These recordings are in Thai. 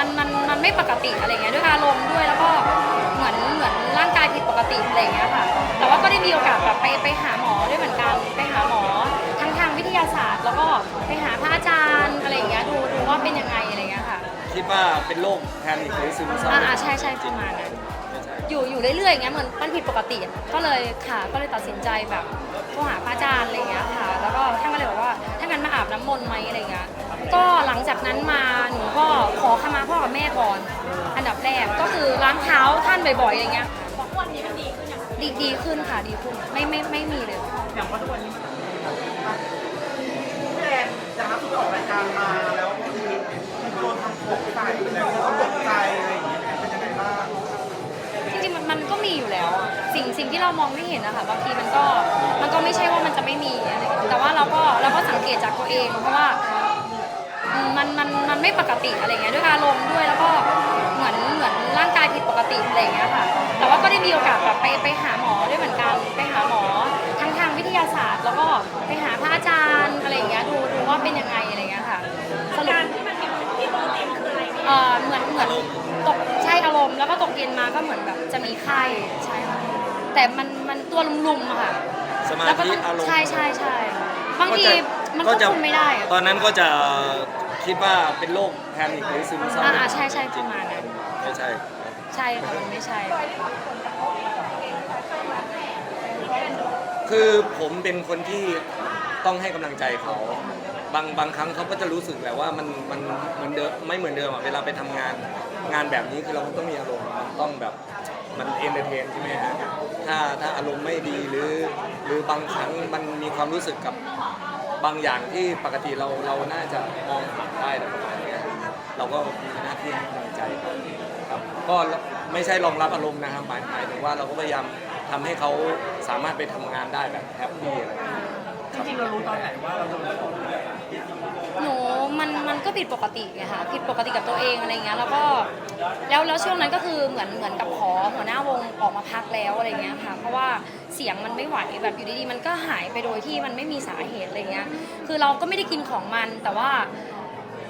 มันมันมันไม่ปกติอะไรเงี้ยด้วยอารมณ์ด้วยแล้วก็เหมือนเหมือนร่างกายผิดปกติอะไรเงี้ยค่ะ แต่ว่าก็ได้มีโอกาสแบบไปไปหาหมอด้วยเหมือนกันไปหาหมอทั้งทางวิทยาศาสตร์ แล้วก็ไปหาพระอาจารย์อะไรเงี้ยดูดูว่าเป็นยังไงอะไรเงี้ยค่ะคิดว่าเป็นโรคแพนิคหรือซึมเศร้าอ่าอ่าใช่ใช่ประมาณนั้นไม่ใช่อยู่อยู่เรื่อยๆอย่างเงี้ยเหมือนมันผิดปกติอะก็เลยค่ะก็เลยตัดสินใจแบบโทรหาพระอาจารย์อะไรเงี้ยค่ะ แล้วก็ท่านก็เลยบอกว่าถ้างั้นมาอาบน้ำมนต์ไหมอะไรเงี้ยก็หลังจากนั้นมาหนูก็ ขอขมาพ่อกับแม่ก่อน อันดับแรกก็คือล้างเท้าท่านบ่อยๆอย่างเงี้ยวันนี้มันดีขึ้นยังดีดีขึ้นค่ะดีขึ้นไม่ไม่ไม่มีเลย อย่างว่าทุกวันนี้พี่แอนจากนั้นที่ออกรายการมาแล้วคือมันโดนทำผมใส่แล้วก็ตกใจอะไรอย่างเงี้ยเป็นยังไงบ้างจริงๆมันมันก็มีอยู่แล้วอะสิ่งสิ่งที่เรามองไม่เห็นนะคะบางทีมันก็มันก็ไม่ใช่ว่ามันจะไม่มีอะไรแต่ว่าเราก็เราก็สังเกตจากตัวเอง เพราะว่าอืมมันมัน ไม่ปกติอะไรเงี้ยด้วยอารมณ์ด้วยแล้วก็เหมือนเหมือนร่างกายผิดปกติอะไรเงี้ยค่ะ แต่ว่าก็ได้มีโอกาสแบบไปไปหาหมอด้วยเหมือนกันไปหาหมอทั้งทางวิทยาศาสตร์ แล้วก็ไปหาพระอาจารย์อะไรอย่างเงี้ยดูดูว่าเป็นยังไงอะไรเงี้ยค่ะสรุปเอ่อเหมือนเหมือนตกใช่อารมณ์แล้วก็ตกเย็นมาก็เหมือนแบบจะมีไข้ใช่ค่ะแต่มันมันตัวลุมๆอะค่ะสมาแล้วก็ธิต้องอารมณ์ ใช่ใช่ใช่บางทีมันก็ควบจะคุมไม่ได้อะ ตอนนั้นก็จะ คิดว่าเป็นโรคแพนิคหรือซึมเศร้าอ่าใช่ใช่ประมาณนั้น ไม่ใช่ ใช่ค่ะมันไม่ใช่ คือผมเป็นคนที่ต้องให้กำลังใจเขา บางบางครั้งเขาก็จะรู้สึกแหละว่ามันมันเหมือนเดิมไม่เหมือนเดิมอะเวลาไปทำงานงานแบบนี้คือเราต้องมีอารมณ์มันต้องแบบมันเอนเตอร์เทนใช่ไหมฮะถ้าถ้าอารมณ์ไม่ดีหรือ หรือบางครั้งมันมีความรู้สึกกับ บางอย่างที่ปกติเราเราน่าจะมองผ่านได้อะไรประมาณเนี้ยเราก็มีหน้าที่ให้กำลังใจเขาครับก็ไม่ใช่รองรับอารมณ์นะครับหมายหมายถึงว่าเราก็พยายามทำให้เขาสามารถไปทำงานได้แบบแฮปปี้อะไรอย่างเงี้ย จริงๆเรารู้ตอนไหนว่าเราโดนกด มันมันก็ผิดปกติไงค่ะผิดปกติกับตัวเองอะไรเงี้ยแล้วก็แล้วแล้วช่วงนั้นก็คือเหมือนเหมือนกับขอหัวหน้าวงออกมาพักแล้วอะไรเงี้ยค่ะเพราะว่าเสียงมันไม่ไหวแบบอยู่ดีๆ มันก็หายไปโดยที่มันไม่มีสาเหตุอะไรเงี้ยคือเราก็ไม่ได้กินของมันแต่ว่า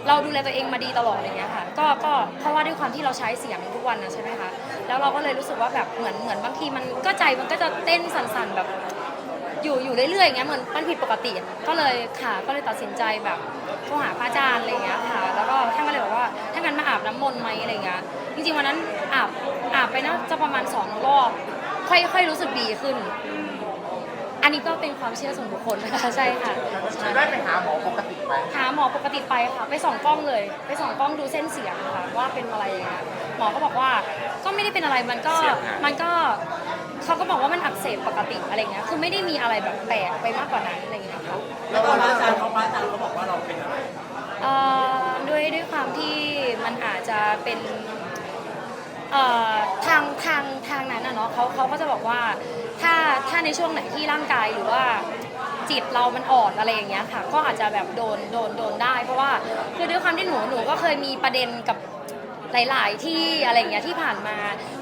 เราดูแลตัวเองมาดีตลอดอะไรเงี้ยค่ะ ก็ ก็ เพราะว่าด้วยความที่เราใช้เสียงทุกวันนะใช่ไหมคะ แล้วเราก็เลยรู้สึกว่าแบบ เหมือน เหมือนบางทีมันก็ใจมันก็จะเต้นสั่นๆแบบ อยู่ อยู่เรื่อยๆอย่างเงี้ย เหมือนมันผิดปกติ ก็เลยค่ะ ก็เลยตัดสินใจแบบ ทรหาพระอาจารย์อะไรเงี้ยค่ะ แล้วก็ท่านก็เลยบอกว่าถ้างั้นมาอาบน้ำมนต์ไหมอะไรเงี้ย จริงๆวันนั้นอาบอาบไปนะจะประมาณสองรอบ ค่อยค่อยรู้สึกดีขึ้น อันนี้ก็เป็นความเชื่อส่วนบุคคลนะคะใช่ค่ะใช่ได้ไปหาหมอปกติไหมหาหมอปกติไปค่ะ ไปส่องกล้องเลย ไปส่องกล้องดูเส้นเสียงค่ะว่าเป็นอะไรอย่างเงี้ย หมอก็บอกว่าก็ไม่ได้เป็นอะไรมันก็เสียงหายมันก็ เขาก็บอกว่ามันอักเสบปกติอะไรเงี้ยคือไม่ได้มีอะไรแบบแปลกไปมากกว่านั้นอะไรเงี้ยค่ะ แล้วตอนอาจารย์เขาพระอาจารย์เขาบอกว่าเราเป็นอะไร เอ่อด้วยด้วยความที่มันอาจจะเป็นเอ่อทางทางทางนั้นนะเนาะเขาเขาก็จะบอกว่าถ้าถ้าในช่วงไหนที่ร่างกายหรือว่าจิตเรามันอ่อนอะไรอย่างเงี้ยค่ะ ก็อาจจะแบบโดนโดนโดนได้ เพราะว่าคือด้วยความที่หนูหนูก็เคยมีประเด็นกับ หลาย ๆ ที่อะไรอย่างเงี้ยที่ผ่านมา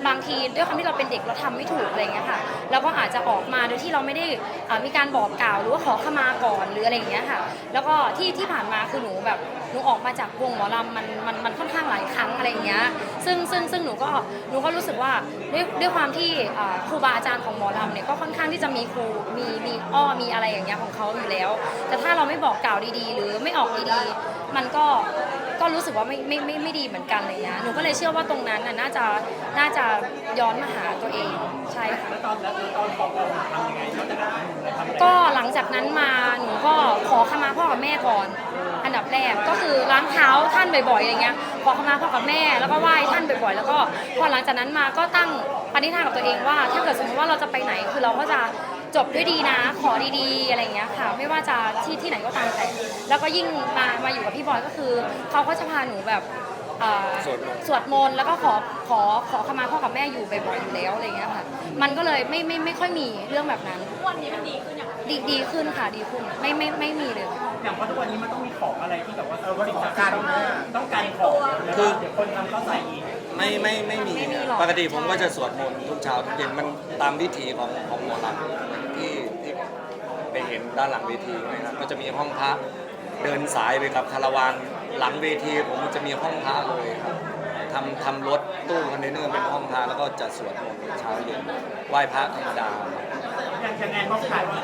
บางทีด้วยความที่เราเป็นเด็กเราทำไม่ถูกอะไรเงี้ยค่ะแล้วก็อาจจะออกมาโดยที่เราไม่ได้อ่ามีการบอกกล่าวหรือว่าขอขมาก่อนหรืออะไรเงี้ยค่ะแล้วก็ที่ที่ผ่านมาคือหนูแบบหนูออกมาจากวงหมอลำมันมันมันค่อนข้างหลายครั้งอะไรเงี้ยซึ่งซึ่งซึ่งหนูก็หนูก็รู้สึกว่าด้วยด้วยความที่ครูบาอาจารย์ของหมอลำเนี่ยก็ค่อนข้างที่จะมีครูมีมีอ้อมีอะไรอย่างเงี้ยของเขาอยู่แล้ว แต่ถ้าเราไม่บอกกล่าวดีๆ หรือไม่ออกดีๆ มันก็ ก็รู้สึกว่าไม่ไม่ไม่ไม่ดีเหมือนกันเลยนะหนูก็เลยเชื่อว่าตรงนั้นน่ะน่าจะน่าจะย้อนมาหาตัวเองใช่ค่ะ แล้วตอนแล้วตอนของเราทำยังไงนอกจากนั้นทำอะไรก็หลังจากนั้นมาหนูก็ขอขมาพ่อกับแม่ก่อน อันดับแรกก็คือล้างเท้าท่านบ่อยๆอย่างเงี้ยขอขมาพ่อกับแม่แล้วก็ไหว้ท่านบ่อยๆ แล้วก็พอหลังจากนั้นมาก็ตั้งปณิธานกับตัวเองว่า ถ้าเกิดสมมติว่าเราจะไปไหนคือเราก็จะ จบด้วยดีนะ ขอดีๆ อะไรอย่างเงี้ยค่ะ ไม่ว่าจะที่ที่ไหนก็ตามแต่ แล้วก็ยิ่งมามาอยู่กับพี่บอยก็คือเขาก็จะพาหนูแบบเอ่อสวดมนต์ สวดมนต์แล้วก็ขอขอขอขมาพ่อกับแม่อยู่บ่อยๆอยู่แล้วอะไรอย่างเงี้ยค่ะ มันก็เลยไม่ไม่ไม่ค่อยมีเรื่องแบบนั้น วันนี้มันดีขึ้นอย่างดีดีขึ้นค่ะดีขึ้นไม่ไม่ไม่มีเลย อย่างว่าทุกวันนี้มันต้องมีของอะไรที่แบบว่าเออสิ่งสำคัญต้องต้องการของคือเดี๋ยวคนทำเข้าใส่อีกไม่ไม่ไม่มีไม่มีหรอก ปกติผมก็จะสวดมนต์ทุกเช้าทุกเย็นมันตามวิถีของของหมอลำที่ที่ไป เห็นด้านหลังเวทีนะครับก็จะมีห้องพระเดินสายไปกับคาราวานหลังเวทีผมจะมีห้องพระเลยครับำทำรถตู้คอนเทนเนอร์เป็นห้องพระแล้วก็จะสวดมนต์เช้าเย็นไหว้พระธรรมดาครับอย่างอย่างไงเขาขายว่า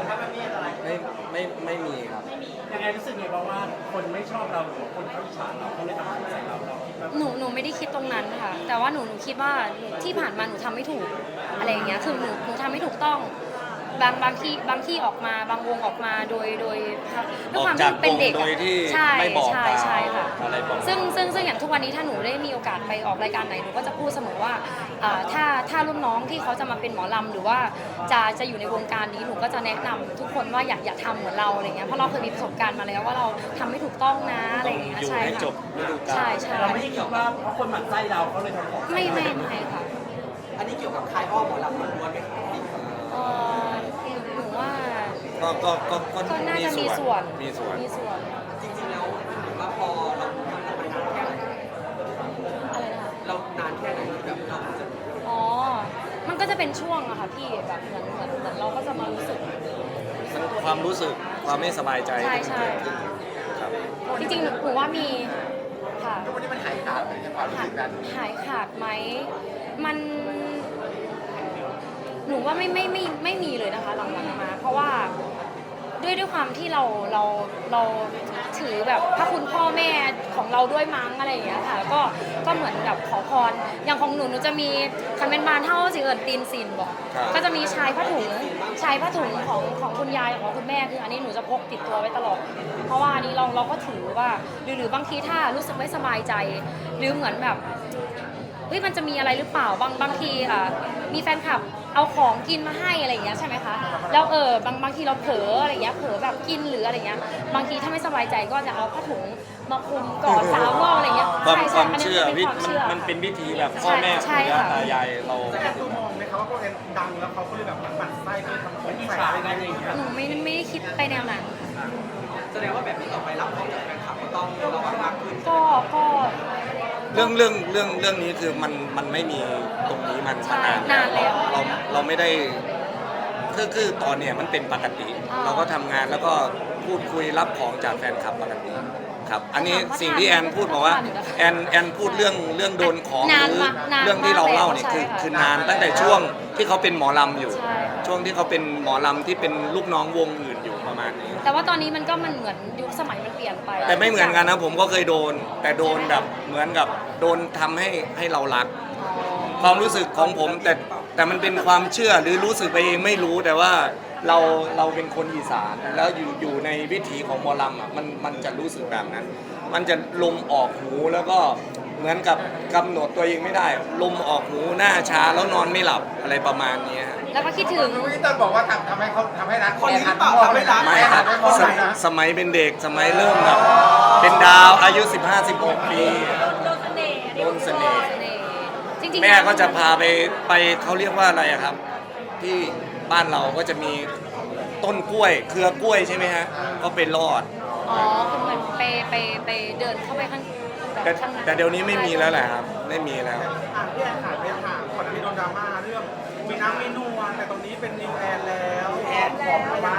ไม่ไม่ไม่มีครับอย่างไงรู้สึกไงเพราะว่าคนไม่ชอบเราหรือว่าคนเขาอิจฉาเราเขาเลยทำร้ายใส่เราเราคิดว่าหนูหนูไม่ได้คิดตรงนั้นค่ะ แต่ว่าหนูหนูคิดว่าหนูที่ผ่านมาหนูทำไม่ถูกอะไรอย่างเงี้ยคือหนูหนูทำไม่ถูกต้อง บางบางที่บางที่ออกมาบางวงออกมาโดยโดยด้วยความที่เป็นเด็กออกจากวงโดยที่ใช่ไม่บอกใช่กล่าวใช่ค่ะอะไรประมาณซึ่งซึ่งซึ่งอย่างทุกวันนี้ถ้าหนูได้มีโอกาสไปออกรายการไหนหนูก็จะพูดเสมอว่าอ่าถ้าถ้ารุ่นน้องที่เขาจะมาเป็นหมอลำหรือว่าจะจะอยู่ในวงการนี้หนูก็จะแนะนำทุกคนว่าอย่าอย่าทำเหมือนเราอะไรเงี้ยเพราะเราเคยมีประสบการณ์มาแล้วว่าเราทำไม่ถูกต้องนะอะไรอย่างเงี้ยอยู่ใช่ให้ค่ะจบฤดูกาลใช่ใช่เราไม่ได้คิดว่าเพราะคนหมั่นไส้เราเขาเลยทำของไม่ไม่ไม่ค่ะอันนี้เกี่ยวกับค่ายอ้อมหมอลำล้วนๆไหมครับเอ่อหนูว่า ก็ก็ก็ก็ก็น่าจะมีส่วนมีส่วน มีส่วน จริงๆแล้วถามว่าพอเราทำมานานแค่ไหนอะไรนะคะ เรานานแค่ไหนที่แบบเราจะ อ๋อ มันก็จะเป็นช่วงอะค่ะพี่ แบบเหมือนเหมือนเหมือนเราก็จะมารู้สึก ความรู้สึกความไม่สบายใจใช่ที่มันใช่เกิดขึ้นครับ จริงๆหนูหนูว่ามีค่ะวันนี้มันหายขาดเลยในความรู้สึกนั้น หายขาดไหม มัน หนูว่าไม่ไม่ไม่ไม่มีเลยนะคะหลังๆมา เพราะว่าด้วยด้วยความที่เราเราเราถือแบบพระคุณพ่อแม่ของเราด้วยมั้งอะไรอย่างเงี้ยค่ะ ก็ก็เหมือนแบบขอพรอย่างของหนูหนูจะมีคันเป็นบานเท่าสิเอิญตีนสินบอกครับ ก็จะมีชายผ้าถุงชายผ้าถุงของของคุณยายของคุณแม่คืออันนี้หนูจะพกติดตัวไว้ตลอด เพราะว่าอันนี้เราเราก็ถือว่าหรือหรือบางทีถ้ารู้สึกไม่สบายใจ หรือเหมือนแบบ เฮ้ยมันจะมีอะไรหรือเปล่าบางบางทีอะมีแฟนคลับ เอาของกินมาให้อะไรอย่างเงี้ยใช่ไหมคะแล้วเออบางบางทีเราเผลออะไรอย่างเงี้ยเผลอแบบกินหรืออะไรเงี้ยบางทีถ้าไม่สบายใจก็จะเอาผ้าถุงมาคลุมก่อนสามรอบอะไรเงี้ยความใช่คใช่วามอันนี้เชื่อเป็นวิความมันเชื่อ มันเป็นวิธีแบบพ่อแม่ใช่ปู่ย่าค่ะ ตายายเรา แต่แอนตูมองไหมครับว่าพวกแอนดังแล้วเขาก็เลยแบบหมั่นไส้ก็เลยทำของใส่อะไรกันอย่างเงี้ยหนูไม่ไม่ได้คิดไปแนวนั้น แสดงว่าแบบนี้ต่อไปรับของจากแฟนคลับก็ต้องระวังมากขึ้น ก็ก็ เรื่องเรื่องเรื่องเรื่องนี้คือมันมันไม่มีตรงนี้มันใช่มานานนานแล้ว เราเรา ไม่ได้คือคือตอนเนี้ยมันเป็นปกติ อ่า เราก็ทำงานแล้วก็พูดคุยรับของจากแฟนคลับปกติครับ อันนี้ถามว่าสิ่งที่แอนพูดบอกว่าทานอยู่นะคะแอนแอนพูดเรื่องเรื่องโดนของนานหรือมานานเรื่องที่เราเล่าเนี่ยมากคือแล้วคือใช่ค่ะนานตั้งแต่ช่วงที่เขาเป็นหมอลำอยู่ ใช่ค่ะ ช่วงที่เขาเป็นหมอลำที่เป็นลูกน้องวงอื่นอยู่ประมาณนี้ แต่ว่าตอนนี้มันก็มันเหมือนยุคสมัยมันเปลี่ยนไป แต่ไม่เหมือนกันนะผมก็เคยโดน แต่โดนแบบเหมือนกับโดนทำให้ให้เรารัก ความรู้สึกของผมแต่แต่มันเป็นความเชื่อหรือรู้สึกไปเองไม่รู้แต่ว่าเราเราเป็นคนอีสานแล้วอยู่อยู่ในวิถีของหมอลำอะมันมันจะรู้สึกแบบนั้น มันจะลมออกหูแล้วก็เหมือนกับกำหนดตัวเองไม่ได้ ลมออกหูหน้าชาแล้วนอนไม่หลับอะไรประมาณนี้ฮะแล้วก็คิดถึง พี่ต้นบอกว่าทำทำให้เขาทำให้รักคนนี้หรือเปล่าทำให้รัก ไม่แอนคหัรันบไปมองสไหนมนะสมัยเป็นเด็กสมัยเริ่มแบบเป็นดาวอายุ 15-16 ปีโดนเสน่ห์โดนเสน่ห์จ ริงๆ แม่ก็จะพาไปไปเขาเรียกว่าอะไรอะครับ ที่บ้านเราก็จะมีต้นกล้วย เครือกล้วยใช่ไหมฮะก็ไปรอด อ๋อคือเหมือนไปไปไปเดินเข้าไปข้างแบบแต่ข้างในแต่เดี๋ยวนี้ไม่มีแล้วแหละครับ ไม่มีแล้ว อะพี่แอนขายไปถามก่อนหน้านี้โดนดราม่าเรื่องมีน้ำมีนวลแต่ตรงนี้เป็นนิวแอนแล้วแอนบอกมา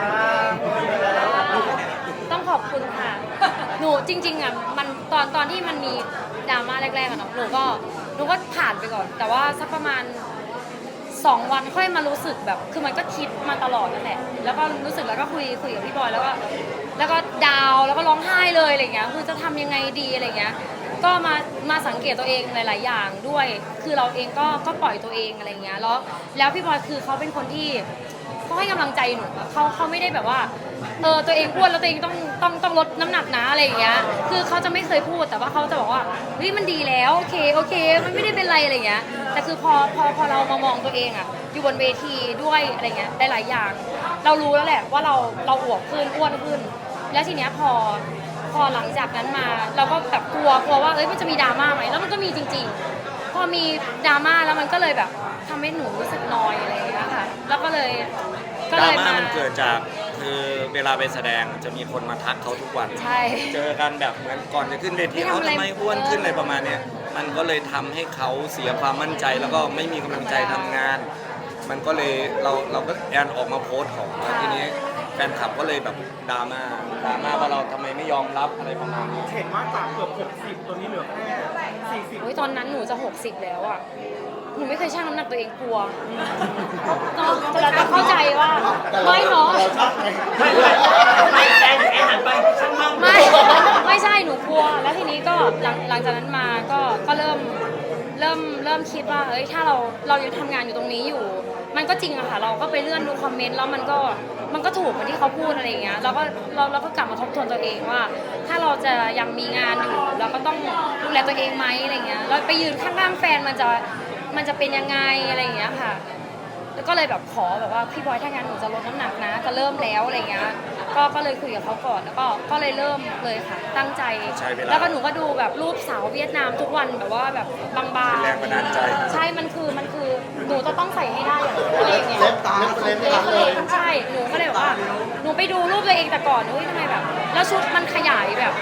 แล้วต้องขอบคุณค่ะ หนูจริง ๆอะมันตอนตอนที่มันมีดราม่าแรกๆอะเนาะหนูก็ หนูก็ผ่านไปก่อน แต่ว่าสักประมาณสองวันค่อยมารู้สึกแบบ คือมันก็คิดมาตลอดนั่นแหละ แล้วก็รู้สึกแล้วก็คุยคุยกับพี่บอยแล้วก็แล้วก็ดาวแล้วก็ร้องไห้เลยอะไรเงี้ย คือจะทำยังไงดีอะไรเงี้ย ก็มามาสังเกตตัวเองหลาย ๆ อย่างด้วย คือเราเองก็ก็ปล่อยตัวเองอะไรเงี้ย แล้วแล้วพี่บอยคือเขาเป็นคนที่เขาให้กำลังใจหนูอะเขาเขาไม่ได้แบบว่า เออตัวเองอ้วนแล้วตัวเองต้องต้องต้องลดน้ำหนักนะอะไรอย่างเงี้ย คือเขาจะไม่เคยพูดแต่ว่าเขาจะบอกว่าเฮ้ยมันดีแล้วโอเคโอเค มันไม่ได้เป็นไรอะไรเงี้ย แต่คือพอพอพอเรามามองตัวเองอะอยู่บนเวทีด้วยอะไรเงี้ยหลายๆอย่าง เรารู้แล้วแหละว่าเราเราอวบขึ้นอ้วนขึ้น แล้วทีเนี้ยพอพอหลังจากนั้นมาเราก็แบบกลัวกลัวว่าเอ้ยมันจะมีดราม่าไหมแล้วมันก็มีจริง ๆ พอมีดราม่าแล้วมันก็เลยแบบทำให้หนูรู้สึกนอยอะไรอย่างเงี้ยค่ะ แล้วก็เลย ก็ดเลรายม่ามันเกิดจากคือเวลาไปแสดงจะมีคนมาทักเขาทุกวัน ใช่ เจอกันแบบเหมือนก่อนจะขึ้นเวทีไม่ทำเขาอะไรทำไมอ้วนขึ้นอะไรประมาณเนี้ยมันก็เลยทำให้เขาเสียความมั่นใจแล้วก็ไม่มีกำลังใจทำงาน มันก็เลยเราเราก็แอนออกมาโพสต์ของแล้วทีนี้แฟนคลับก็เลยแบบดราม่าดราม่าว่าเราทำไมไม่ยอมรับอะไรประมาณนี้ เห็นว่าจากเกือบ 60 ตัวนี้เหลือแค่สี่สิบโอ้ยตอนนั้นหนูจะ 60 แล้วอะ หนูไม่เคยชั่งน้ำหนักตัวเองกลัวเนาะเราจะเข้าใจว่าไม่เนาะเราชอบไหมไม่ไม่ไม่แอนแอนหันไปช่างมั่งไม่ไม่ใช่หนูกลัว แล้วทีนี้ก็หลังหลังจากนั้นมาก็ก็เริ่มเริ่มเริ่มคิดว่าเอ้ยถ้าเราเรายังทำงานอยู่ตรงนี้อยู่ มันก็จริงอะค่ะ เราก็ไปเลื่อนดูคอมเมนต์แล้วมันก็มันก็ถูกเหมือนที่เขาพูดอะไรอย่างเงี้ยเราก็เราเราก็กลับมาทบทวนตัวเองว่า ถ้าเราจะยังมีงานอยู่เราก็ต้องดูแลตัวเองไหมอะไรเงี้ยเราไปยืนข้างๆแฟนมันจะ มันจะเป็นยังไงอะไรอย่างเงี้ยค่ะ แล้วก็เลยแบบขอแบบว่าพี่บอยถ้างั้นหนูจะลดน้ำหนักนะ จะเริ่มแล้วอะไรเงี้ย ก็ก็เลยคุยกับเขาก่อนแล้วก็ก็เลยเริ่มเลยค่ะ ตั้งใจ ใช้เวลาแล้วก็หนูก็ดูแบบรูปสาวเวียดนามทุกวันแบบว่าแบบบางๆเป็นแรงบันดาลใจ ใช่มันคือมันคือหนูจะต้องใส่ให้ได้อย่างอะไรอย่างเงี้ย เล็บตาเล็บเล็ตากเลเลยยใช่ หนูก็เลยแบบว่า หนูไปดูรูปตัวเองแต่ก่อนเฮ้ยทำไมแบบ แล้วชุดมันขยายแบบ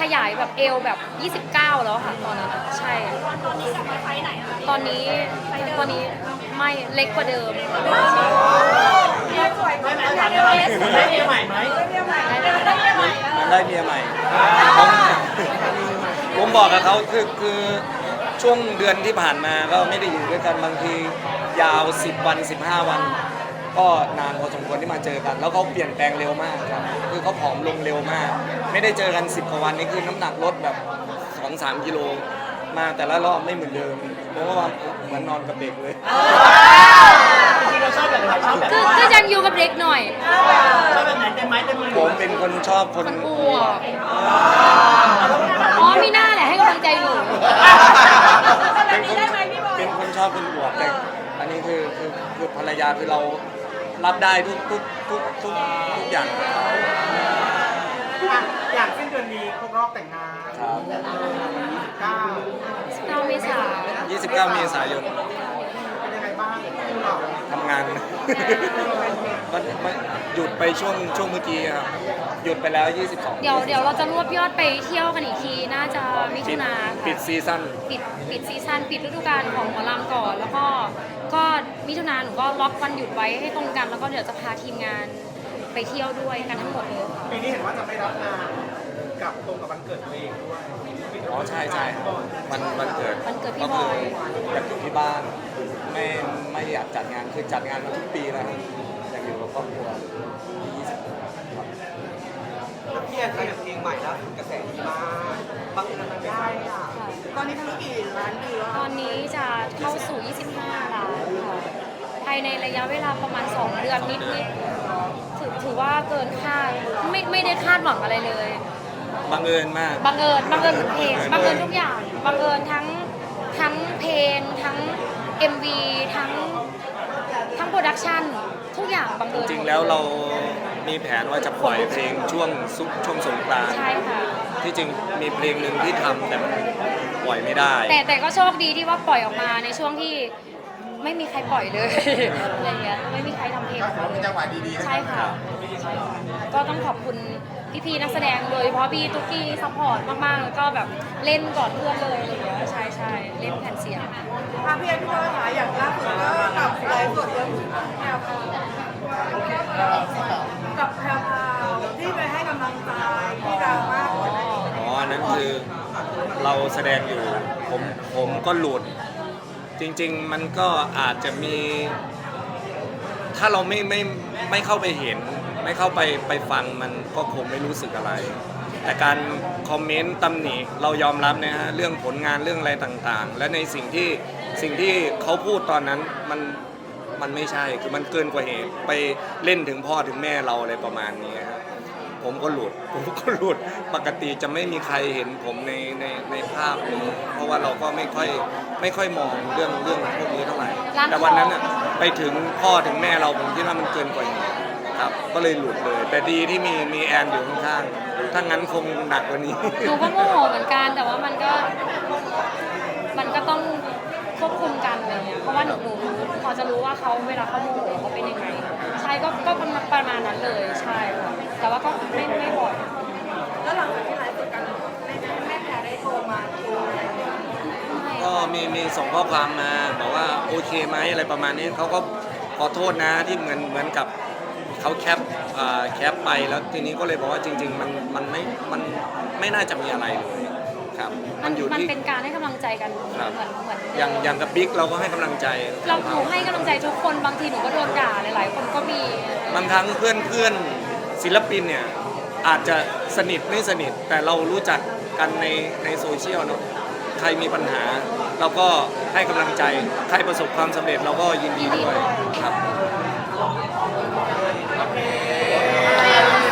ขยายแบบเอวแบบ 29 แล้วค่ะตอนนั้นอะใช่ ตอนนี้กลับมาไซส์ไหนตอนนี้ตอนนี้ไม่เล็กกว่าเดิมได้เมียใหม่ไหมมันได้เมียใหม่ผมผมบอกกับเขาคือคือช่วงเดือนที่ผ่านมาก็ไม่ได้อยู่ด้วยกันบางทียาว 10 วัน 15 วัน ก็นานพอสมควรที่มาเจอกัน แล้วเขาเปลี่ยนแปลงเร็วมากครับคือเขาผอมลงเร็วมาก ไม่ได้เจอกัน 10กว่าวันนี้คือน้ำหนักลดแบบ2-3กิโลมาแต่ละรอบไม่เหมือนเดิมเพราะว่าเหมือนนอนกับเด็กเลย จริงๆเราชอบแบบไหนชอบแบบคือว่าก็ยังอยู่กับเด็กหน่อยชอบแบบไหนเต็มไม้เต็มมือผมเป็นคนชอบคนมันอ้วกอ๋อมีหน้าแหละให้กำลังใจหนูเป็นคนเป็นคนชอบคนอวบแต่อันนี้คือคือคือภรรยาคือเรา รับได้ทุกทุกทุกทุกทุกอย่างอะอย่างสิ้นเดือนนี้ครบรอบแต่งงานครับเก้า9เมษา 29 เมษายน ทำงาน มันมันหยุดไปช่วงช่วงเมื่อกี้ครับ หยุดไปแล้ว 22เดี๋ยวเดี๋ยวเราจะรวบยอดไปเที่ยวกันอีกที น่าจะมิถุนาค่ะปิดซีซั่น ปิดปิดซีซั่นปิดฤดูกาลของหมอลำก่อน แล้วก็ก็มิถุนาหนูก็ล็อกวันหยุดไว้ให้ตรงกัน แล้วก็เดี๋ยวจะพาทีมงานไปเที่ยวด้วยกันทั้งหมดเลยค่ะปีนี้เห็นว่าจะไม่รับงานกับตรงกับวันเกิดตัวเองด้วยอ๋อใช่ใช่วันวันเกิดวันเกิดพี่ก็บคือย อยากอยู่ที่บ้าน ไม่ไม่อยากจัดงานคือจัดงานมาทุกปีแล้วครับอยากอยู่กับครอบครัวที่20ครับพี่แอนคะอย่างเพลงใหม่ล่าสุดกระแสดีมากบางคนมันได้อะตอนนี้ทะลุกี่ล้านวิวแล้วตอนนี้จะเข้าสู่ 25 ล้านค่ะภายในระยะเวลาประมาณ 2 เดือนนิดๆถือถือว่าเกินคาดไม่ไม่ได้คาดหวังอะไรเลย บังเอิญมาก บังเอิญบังเอิญทุกเพลงบังเอิญทุกอย่างบังเอิญทั้งทั้งเพลงทั้ง MV ทั้งทั้งโปรดักชันทุกอย่างบังเอิญจริงๆแล้วเรามีแผนว่าจะปล่อยเพลงช่วงซุช่วงสงกรานต์ใช่ค่ะ ที่จริงมีเพลงหนึ่งที่ทำแต่มันปล่อยไม่ได้ แต่แต่ก็โชคดีที่ว่าปล่อยออกมาในช่วงที่ไม่มีใครปล่อยเลยอะไรเงี้ยไม่มีใครทำเพลงก็ออกถือมาว่าเลเป็นจังหวะยดีๆใช่ค่ะใช่ค่ะ ก็ต้องขอบคุณ พี่ๆนักแสดงโดยเฉพาะพี่ตุ๊กกี้ซัพพอร์ตมากๆ แล้วก็แบบเล่นก่อนเพื่อนเลยอะไรเงี้ยใช่ใช่เล่นแผ่นเสียงค่ะพี่เอ็นพี่บอยอย่างล่าสุดก็กับไลฟ์สดเรื่องแพรวพราวกับแพรวพราวที่ไปให้กำลังใจที่ดราม่าก่อนหน้านี้อ๋ออันนั้นคือเราแสดงอยู่ผมผมก็หลุด จริง ๆ มันก็อาจจะมี ถ้าเราไม่ไม่ไม่เข้าไปเห็น ไม่เข้าไปไปฟังมันก็คงไม่รู้สึกอะไร แต่การคอมเมนต์ตำหนิเรายอมรับนะฮะเรื่องผลงานเรื่องอะไรต่างๆ และในสิ่งที่สิ่งที่เขาพูดตอนนั้นมันมันไม่ใช่คือมันเกินกว่าเหตุไปเล่นถึงพ่อถึงแม่เราอะไรประมาณนี้ครับผมก็หลุดผมก็หลุดปกติจะไม่มีใครเห็นผมในในในภาพนี้เพราะว่าเราก็ไม่ค่อยไม่ค่อยมองเรื่องเรื่องพวกนี้เท่าไหร่แต่วันนั้นอะไปถึงพ่อถึงแม่เราผมคิดว่ามันเกินกว่าเหตุ ครับก็เลยหลุดเลย แต่ดีที่มีมีแอนอยู่ข้างๆถ้างั้นคงหนักกว่านี้ หนูก็โมโหเหมือนกันแต่ว่ามันก็ มันก็ต้องควบคุมกันอะไรเงี้ยเพราะว่าหนูหนูรู้พอจะรู้ว่าเขาเวลาเขาโมโหเขาเป็นยังไงใช่ก็ก็ประมาณนั้นเลยใช่ค่ะแต่ว่าก็ไม่ไม่บ่อยแล้วหลังจากที่ไลฟ์สดกันแม่แม่แพรได้โทรมาดูอะไรไหมคะไม่ก็มีมีส่งข้อความมาบอกว่าโอเคไหมอะไรประมาณนี้เขาก็ขอโทษนะที่เหมือนเหมือนกับ เขาแคปอ่าแคปไปแล้วทีนี้ก็เลยบอกว่าจริง ๆ มันมันไม่มันไม่น่าจะมีอะไรเลยคครับมัมันนอยู่มันที่ เป็นการให้กำลังใจกันครับเหมือนเหมือนอย่างอย่างกับบิ๊กเราก็ให้กำลังใจ เราหนูให้กำลังใจทุกคนบางทีหนูก็โดนด่าหลายๆ คนก็มี บางครั้งเพื่อนเพื่อนศิลปินเนี่ยอาจจะสนิทไม่สนิท แต่เรารู้จักกันในในโซเชียลเนาะใครมีปัญหา เราก็ให้กำลังใจ ใครประสบความสำเร็จเราก็ยินดีด้วยครับ เอ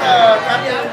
อครับ